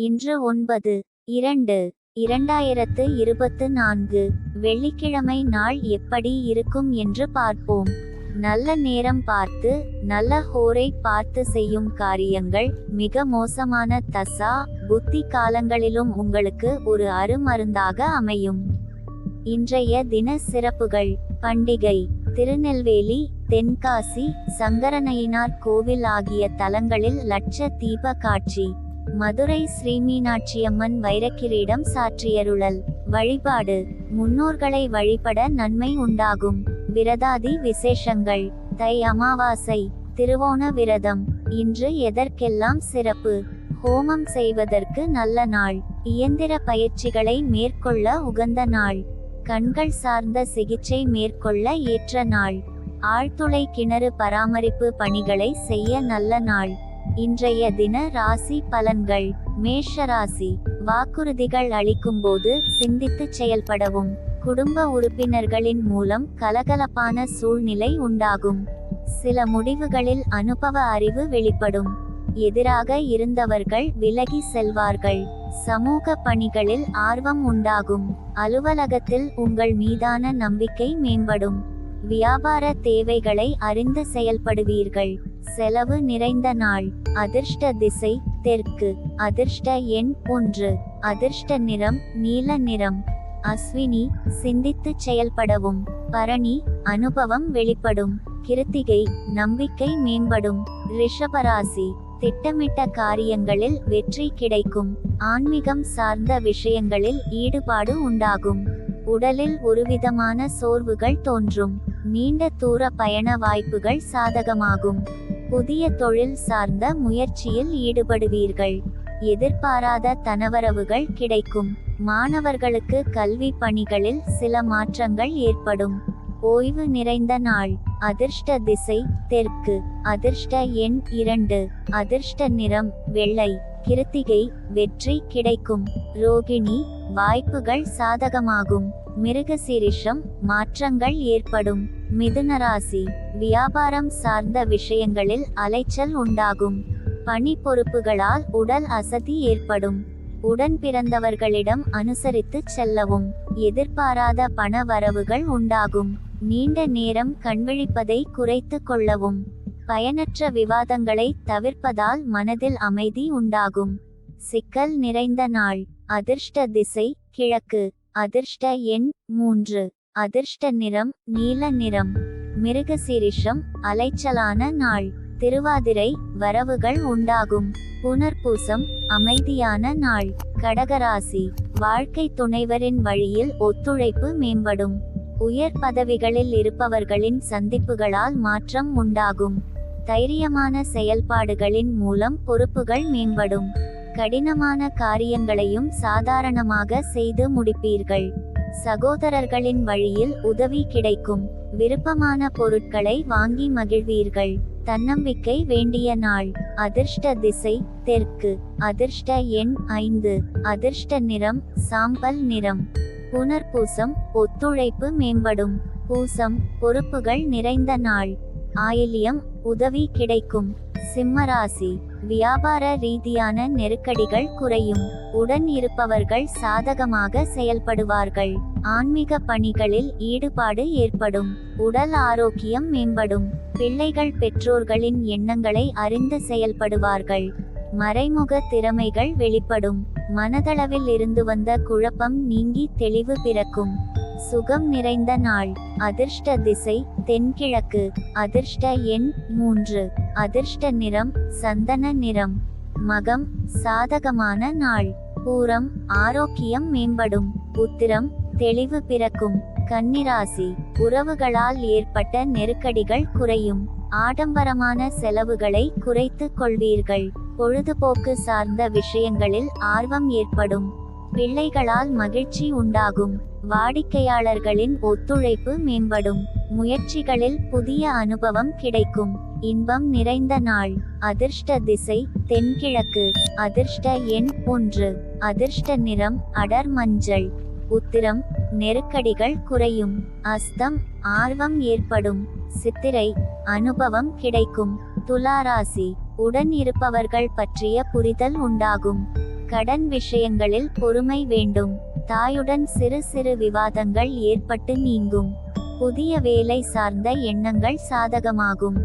இன்று ஒன்பது இரண்டு இரண்டாயிரத்து இருபத்து நான்கு. வெள்ளிக்கிழமை நாள் எப்படி இருக்கும் என்று பார்ப்போம். நல்ல நேரம் பார்த்து நல்ல ஹோரை பார்த்து செய்யும் காரியங்கள் மிக மோசமான தசா புத்தி காலங்களிலும் உங்களுக்கு ஒரு அருமருந்தாக அமையும். இன்றைய தின சிறப்புகள் பண்டிகை திருநெல்வேலி தென்காசி சங்கரனையினார் கோவில் ஆகிய தலங்களில் லட்ச தீப காட்சி. மதுரை ஸ்ரீ மீனாட்சியம்மன் வைரக்கிரீடம் சாற்றியருளல். வழிபாடு. முன்னோர்களை வழிபட நன்மை உண்டாகும். விரதாதி விசேஷங்கள். தை அமாவாசை. திருவோண விரதம். இன்று எதற்கெல்லாம் சிறப்பு? ஹோமம் செய்வதற்கு நல்ல நாள். இயந்திர பயிற்சிகளை மேற்கொள்ள உகந்த நாள். கண்கள் சார்ந்த சிகிச்சை மேற்கொள்ள ஏற்ற நாள். ஆழ்துளை கிணறு பராமரிப்பு பணிகளை செய்ய நல்ல நாள். இன்றைய தின ராசி பலன்கள். மேஷ ராசி வாக்குறுதிகள் அளிக்கும்போது சிந்தித்து செயல்படவும். குடும்ப உறுப்பினர்களின் மூலம் கலகலப்பான சூழ்நிலை உண்டாகும். சில முடிவுகளில் அனுபவ அறிவு வெளிப்படும். எதிராக இருந்தவர்கள் விலகி செல்வார்கள். சமூக பணிகளில் ஆர்வம் உண்டாகும். அலுவலகத்தில் உங்கள் மீதான நம்பிக்கை மேம்படும். வியாபார தேவைகளை அறிந்து செயல்படுவீர்கள். செலவு நிறைந்த நாள். அதிர்ஷ்ட திசை தெற்கு. அதிர்ஷ்ட எண் ஒன்று. அதிர்ஷ்ட நிறம் நீல நிறம். அஸ்வினி சிந்தித்து செயல்படவும். பரணி அனுபவம் வெளிப்படும். கிருத்திகை நம்பிக்கை மேம்படும். ரிஷபராசி திட்டமிட்ட காரியங்களில் வெற்றி கிடைக்கும். ஆன்மீகம் சார்ந்த விஷயங்களில் ஈடுபாடு உண்டாகும். உடலில் ஒருவிதமான சோர்வுகள் தோன்றும். நீண்ட தூர பயண வாய்ப்புகள் சாதகமாகும். புதிய தொழில் சார்ந்த முயற்சியில் ஈடுபடுவீர்கள். எதிர்பாராத தனவரவுகள் கிடைக்கும். மாணவர்களுக்கு கல்வி பணிகளில் சில மாற்றங்கள் ஏற்படும். ஓய்வு நிறைந்த நாள். அதிர்ஷ்ட திசை தெற்கு. அதிர்ஷ்ட எண் இரண்டு. அதிர்ஷ்ட நிறம் வெள்ளை. கிருத்திகை வெற்றி கிடைக்கும். ரோகிணி வாய்ப்புகள் சாதகமாகும். மிருகசீரிஷம் மாற்றங்கள் ஏற்படும். மிதுனராசி வியாபாரம் சார்ந்த விஷயங்களில் அலைச்சல் உண்டாகும். பணி பொறுப்புகளால் உடல் அசதி ஏற்படும். உடன் பிறந்தவர்களிடம் அனுசரித்து செல்லவும். எதிர்பாராத பண வரவுகள் உண்டாகும். நீண்ட நேரம் கண்விழிப்பதை குறைத்து கொள்ளவும். பயனற்ற விவாதங்களை தவிர்ப்பதால் மனதில் அமைதி உண்டாகும். சிக்கல் நிறைந்த நாள். அதிர்ஷ்ட திசை கிழக்கு. அதிர்ஷ்ட எண் மூன்று. அதிர்ஷ்ட நிறம் நீல நிறம். மிருகசீரிஷம் அலைச்சலான நாள். திருவாதிரை வரவுகள் உண்டாகும். புனர்பூசம் அமைதியான நாள். கடகராசி வாழ்க்கை துணைவரின் வழியில் ஒத்துழைப்பு மேம்படும். உயர் பதவிகளில் இருப்பவர்களின் சந்திப்புகளால் மாற்றம் உண்டாகும். தைரியமான செயல்பாடுகளின் மூலம் பொறுப்புகள் மேம்படும். கடினமான காரியங்களையும் சாதாரணமாக செய்து முடிப்பீர்கள். சகோதரர்களின் வழியில் உதவி கிடைக்கும். விருப்பமான பொருட்களை வாங்கி மகிழ்வீர்கள். தன்னம்பிக்கை வேண்டிய நாள். அதிர்ஷ்ட திசை தெற்கு. அதிர்ஷ்ட எண் ஐந்து. அதிர்ஷ்ட நிறம் சாம்பல் நிறம். புனர்பூசம் ஒத்துழைப்பு மேம்படும். பூசம் பொறுப்புகள் நிறைந்த நாள். ஆயிலியம் உதவி கிடைக்கும். சிம்மராசி. வியாபார ரீதியான நெருக்கடிகள் குறையும். உடன் இருப்பவர்கள் சாதகமாக செயல்படுவார்கள். ஆன்மீக பணிகளில் ஈடுபாடு ஏற்படும். உடல் ஆரோக்கியம் மேம்படும். பிள்ளைகள் பெற்றோர்களின் எண்ணங்களை அறிந்து செயல்படுவார்கள். மறைமுக திறமைகள் வெளிப்படும். மனதளவில் இருந்து வந்த குழப்பம் நீங்கி தெளிவு பிறக்கும். சுகம் நிறைந்த நாள். அதிர்ஷ்ட திசை. தென்கிழக்கு. அதிர்ஷ்ட எண் மூன்று. அதிர்ஷ்ட நிறம் சந்தன நிறம். மகம் சாதகமான நாள். பூரம் ஆரோக்கியம் மேம்படும். உத்திரம் தெளிவு பிறக்கும். கன்னிராசி உறவுகளால் ஏற்பட்ட நெருக்கடிகள் குறையும். ஆடம்பரமான செலவுகளை குறைத்து கொள்வீர்கள். பொழுதுபோக்கு சார்ந்த விஷயங்களில் ஆர்வம் ஏற்படும். பிள்ளைகளால் மகிழ்ச்சி உண்டாகும். வாடிக்கையாளர்களின் ஒத்துழைப்பு மேம்படும். முயற்சிகளில் புதிய அனுபவம் கிடைக்கும். இன்பம் நிறைந்த நாள். அதிர்ஷ்ட திசை தென்கிழக்கு. அதிர்ஷ்ட எண் ஒன்று. அதிர்ஷ்ட நிறம் அடர் மஞ்சள். உத்திரம் நெருக்கடிகள் குறையும். அஸ்தம் ஆர்வம் ஏற்படும். சித்திரை அனுபவம் கிடைக்கும். துளாராசி உடன் இருப்பவர்கள் பற்றிய புரிதல் உண்டாகும். கடன் விஷயங்களில் பொறுமை வேண்டும். தாயுடன் சிறு சிறு விவாதங்கள் ஏற்பட்டு நீங்கும். புதிய வேலை சார்ந்த எண்ணங்கள் சாதகமாகும்.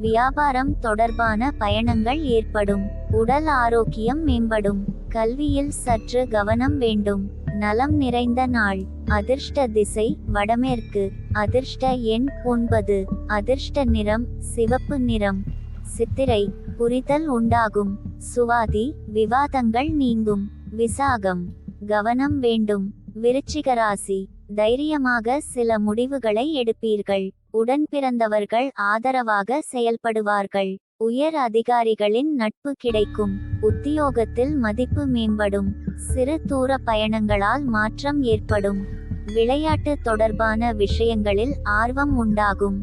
வியாபாரம் தொடர்பான பயணங்கள் ஏற்படும். உடல் ஆரோக்கியம் மேம்படும். கல்வியில் சற்று கவனம் வேண்டும். நலம் நிறைந்த நாள். அதிர்ஷ்ட திசை வடமேற்கு. அதிர்ஷ்ட எண் ஒன்பது. அதிர்ஷ்ட நிறம் சிவப்பு நிறம். சித்திரை புரிதல் உண்டாகும். சுவாதி விவாதங்கள் நீங்கும். விசாகம். கவனம் வேண்டும். விருச்சிகராசி தைரியமாக சில முடிவுகளை எடுப்பீர்கள். உடன் பிறந்தவர்கள் ஆதரவாக செயல்படுவார்கள். உயர் அதிகாரிகளின் நட்பு கிடைக்கும். உத்தியோகத்தில் மதிப்பு மேம்படும். சிறு தூர பயணங்களால் மாற்றம் ஏற்படும். விளையாட்டு தொடர்பான விஷயங்களில் ஆர்வம் உண்டாகும்.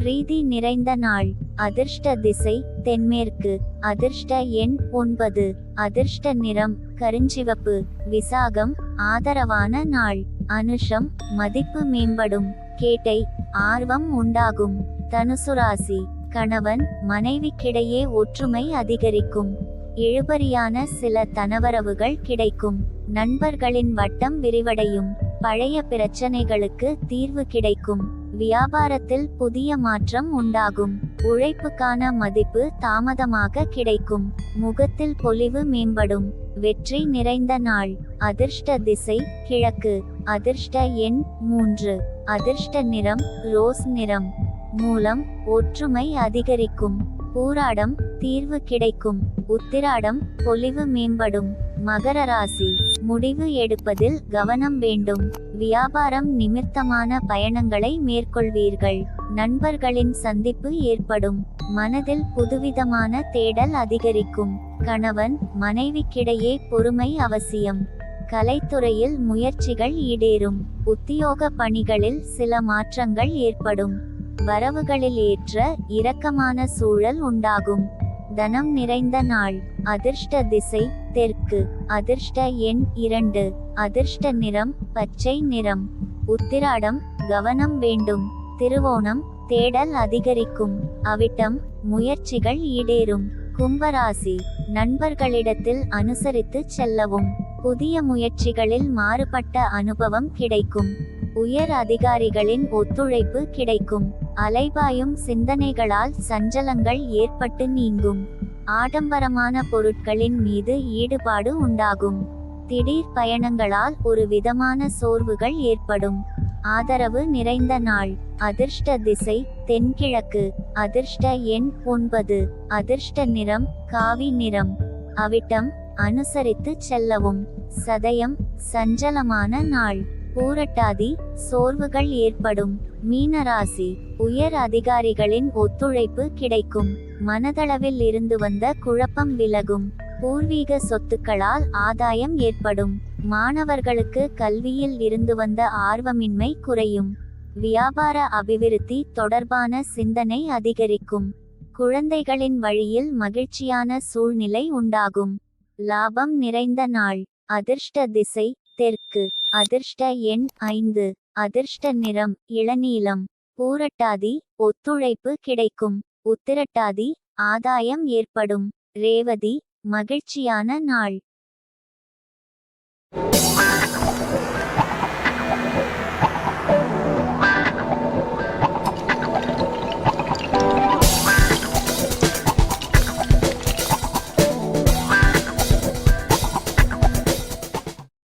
பிரீதி நிறைந்த நாள். அதிர்ஷ்ட திசை தென்மேற்கு. அதிர்ஷ்ட எண் ஒன்பது. அதிர்ஷ்ட நிறம் கருஞ்சிவப்பு. விசாகம் ஆதரவான நாள். அனுஷம் மதிப்பு மேம்படும். கேட்டை ஆர்வம் உண்டாகும். தனுசு ராசி கணவன் மனைவிக்கிடையே ஒற்றுமை அதிகரிக்கும். இழுபறியான சில தனவரவுகள் கிடைக்கும். நண்பர்களின் வட்டம் விரிவடையும். பழைய பிரச்சனைகளுக்கு தீர்வு கிடைக்கும். வியாபாரத்தில் புதிய மாற்றம் உண்டாகும். உழைப்புக்கான மதிப்பு தாமதமாக கிடைக்கும். முகத்தில் பொலிவு மேம்படும். வெற்றி நிறைந்த நாள். அதிர்ஷ்ட திசை கிழக்கு. அதிர்ஷ்ட எண் மூன்று. அதிர்ஷ்ட நிறம் ரோஸ் நிறம். மூலம் ஒற்றுமை அதிகரிக்கும். பூராடம் தீர்வு கிடைக்கும். உத்திராடம் பொலிவு மேம்படும். மகர ராசி. முடிவு எடுப்பதில் கவனம் வேண்டும். வியாபாரம் நிமித்தமான பயணங்களை மேற்கொள்வீர்கள். நண்பர்களின் சந்திப்பு ஏற்படும். மனதில் புதுவிதமான தேடல் அதிகரிக்கும். கணவன் மனைவிக்கிடையே பொறுமை அவசியம். கலைத்துறையில் முயற்சிகள் ஈடேறும். உத்தியோக பணிகளில் சில மாற்றங்கள் ஏற்படும். வரவுகளில் ஏற்ற இரக்கமான சூழல் உண்டாகும். தனம் நிறைந்த நாள். அதிர்ஷ்ட திசை தெற்கு. அதிர்ஷ்ட எண் இரண்டு. அதிர்ஷ்ட நிறம் பச்சை நிறம். உத்திராடம் கவனம் வேண்டும். திருவோணம் தேடல் அதிகரிக்கும். அவிட்டம் முயற்சிகள் ஈடேறும். கும்பராசி நண்பர்களிடத்தில் அனுசரித்து செல்லவும். புதிய முயற்சிகளில் மாறுபட்ட அனுபவம் கிடைக்கும். உயர் அதிகாரிகளின் ஒத்துழைப்பு கிடைக்கும். அலைபாயும் சிந்தனைகளால் சஞ்சலங்கள் ஏற்பட்டு நீங்கும். ஆடம்பரமான பொருட்களின் மீது ஈடுபாடு உண்டாகும். திடீர் பயணங்களால் ஒரு விதமான சோர்வுகள் ஏற்படும். ஆதரவு நிறைந்த நாள். அதிர்ஷ்ட திசை தென்கிழக்கு. அதிர்ஷ்ட எண் ஒன்பது. அதிர்ஷ்ட நிறம் காவி நிறம். அவிட்டம் அனுசரித்து செல்லவும். சதயம் சஞ்சலமான நாள். பூரட்டாதி சோர்வுகள் ஏற்படும். மீனராசி உயர் அதிகாரிகளின் ஒத்துழைப்பு கிடைக்கும். மனதளவில் இருந்து வந்த குழப்பம் விலகும். பூர்வீக சொத்துக்களால் ஆதாயம் ஏற்படும். மாணவர்களுக்கு கல்வியில் இருந்து வந்த ஆர்வமின்மை குறையும். வியாபார அபிவிருத்தி தொடர்பான சிந்தனை அதிகரிக்கும். குழந்தைகளின் வழியில் மகிழ்ச்சியான சூழ்நிலை உண்டாகும். லாபம் நிறைந்த நாள். அதிர்ஷ்ட திசை தெற்கு அதிர்ஷ்ட எண் ஐந்து அதிர்ஷ்ட நிறம் இளநீலம் பூரட்டாதி ஒத்துழைப்பு கிடைக்கும் உத்திரட்டாதி ஆதாயம் ஏற்படும் ரேவதி மகிழ்ச்சியான நாள்.